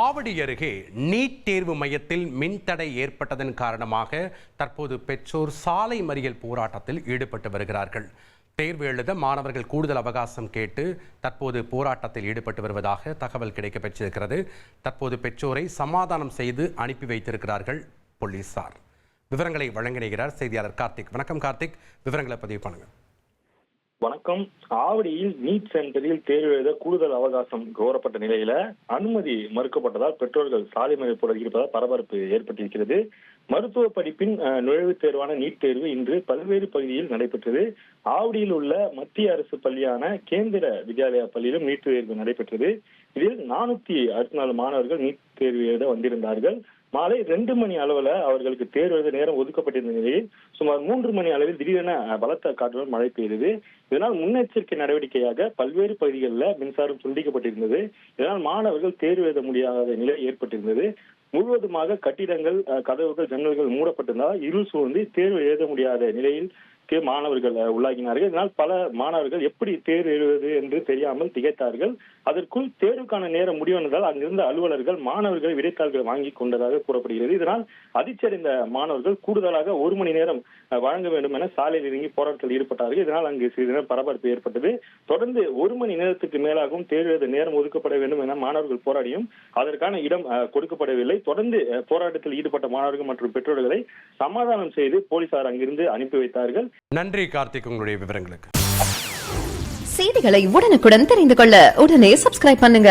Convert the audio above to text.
ஆவடி அருகே நீட் தேர்வு மையத்தில் மின்தடை ஏற்பட்டதன் காரணமாக தற்போது பெற்றோர் சாலை மறியல் போராட்டத்தில் ஈடுபட்டு வருகிறார்கள். தேர்வு எழுத மாணவர்கள் கூடுதல் அவகாசம் கேட்டு தற்போது போராட்டத்தில் ஈடுபட்டு வருவதாக தகவல் கிடைக்கப்பெற்றிருக்கிறது. தற்போது பெற்றோரை சமாதானம் செய்து அனுப்பி வைத்திருக்கிறார்கள் போலீசார். விவரங்களை வழங்கினார் செய்தியாளர் கார்த்திக். வணக்கம் கார்த்திக். விவரங்களை பதிவு பண்ணுங்கள் வணக்கம். ஆவடியில் நீட் சென்டரில் தேர்வு எழுத கூடுதல் அவகாசம் கோரப்பட்ட நிலையில அனுமதி மறுக்கப்பட்டதால் பெற்றோர்கள் சாலை மறியல் இருப்பதால் பரபரப்பு ஏற்பட்டிருக்கிறது. மருத்துவ படிப்பின் நுழைவுத் தேர்வான நீட் தேர்வு இன்று பல்வேறு பகுதியில் நடைபெற்றது. ஆவடியில் உள்ள மத்திய அரசு பள்ளியான கேந்திர வித்யாலயா பள்ளியிலும் நீட் தேர்வு நடைபெற்றது. இதில் நானூத்தி அறுபத்தி நாலு மாணவர்கள் நீட் தேர்வு எழுத வந்திருந்தார்கள். மாலை ரெண்டு மணி அளவுல அவர்களுக்கு தேர்வு எழுத நேரம் ஒதுக்கப்பட்டிருந்த நிலையில் சுமார் மூன்று மணி அளவில் திடீரென பலத்த காற்றுடன் மழை பெய்தது. இதனால் முன்னெச்சரிக்கை நடவடிக்கையாக பல்வேறு பகுதிகளில் மின்சாரம் துண்டிக்கப்பட்டிருந்தது. இதனால் மாணவர்கள் தேர்வு எழுத முடியாத நிலை ஏற்பட்டிருந்தது. முழுவதுமாக கட்டிடங்கள் கதவுகள் ஜன்னல்கள் மூடப்பட்டிருந்தால் இருள் சூழ்ந்து தேர்வு எழுத முடியாத நிலையில் தே- மாணவர்கள் உள்ளாகினார்கள். இதனால் பல மாணவர்கள் எப்படி தேர்வு எழுவது என்று தெரியாமல் திகைத்தார்கள். அதற்குள் தேர்வுக்கான நேரம் முடிவென்றதால் அங்கிருந்த அலுவலர்கள் மாணவர்கள் விடைத்தாள்கள் வாங்கி கொண்டதாக கூறப்படுகிறது. இதனால் அதிர்ச்சியடைந்த மாணவர்கள் கூடுதலாக ஒரு மணி நேரம் வழங்க வேண்டும் என சாலையில் இறங்கி போராட்டத்தில் ஈடுபட்டார்கள். இதனால் அங்கு சிறிது நேரம் பரபரப்பு ஏற்பட்டது. தொடர்ந்து ஒரு மணி நேரத்துக்கு மேலாகவும் தேர்வு எழுத நேரம் ஒதுக்கப்பட வேண்டும் என மாணவர்கள் போராடியும் அதற்கான இடம் கொடுக்கப்படவில்லை. தொடர்ந்து போராட்டத்தில் ஈடுபட்ட மாணவர்கள் மற்றும் பெற்றோர்களை சமாதானம் செய்து போலீசார் அங்கிருந்து அனுப்பி வைத்தார்கள். நன்றி கார்த்திக் உங்களுடைய விவரங்களுக்கு. செய்திகளை உடனுக்குடன் தெரிந்து கொள்ள உடனே சப்ஸ்கிரைப் பண்ணுங்க.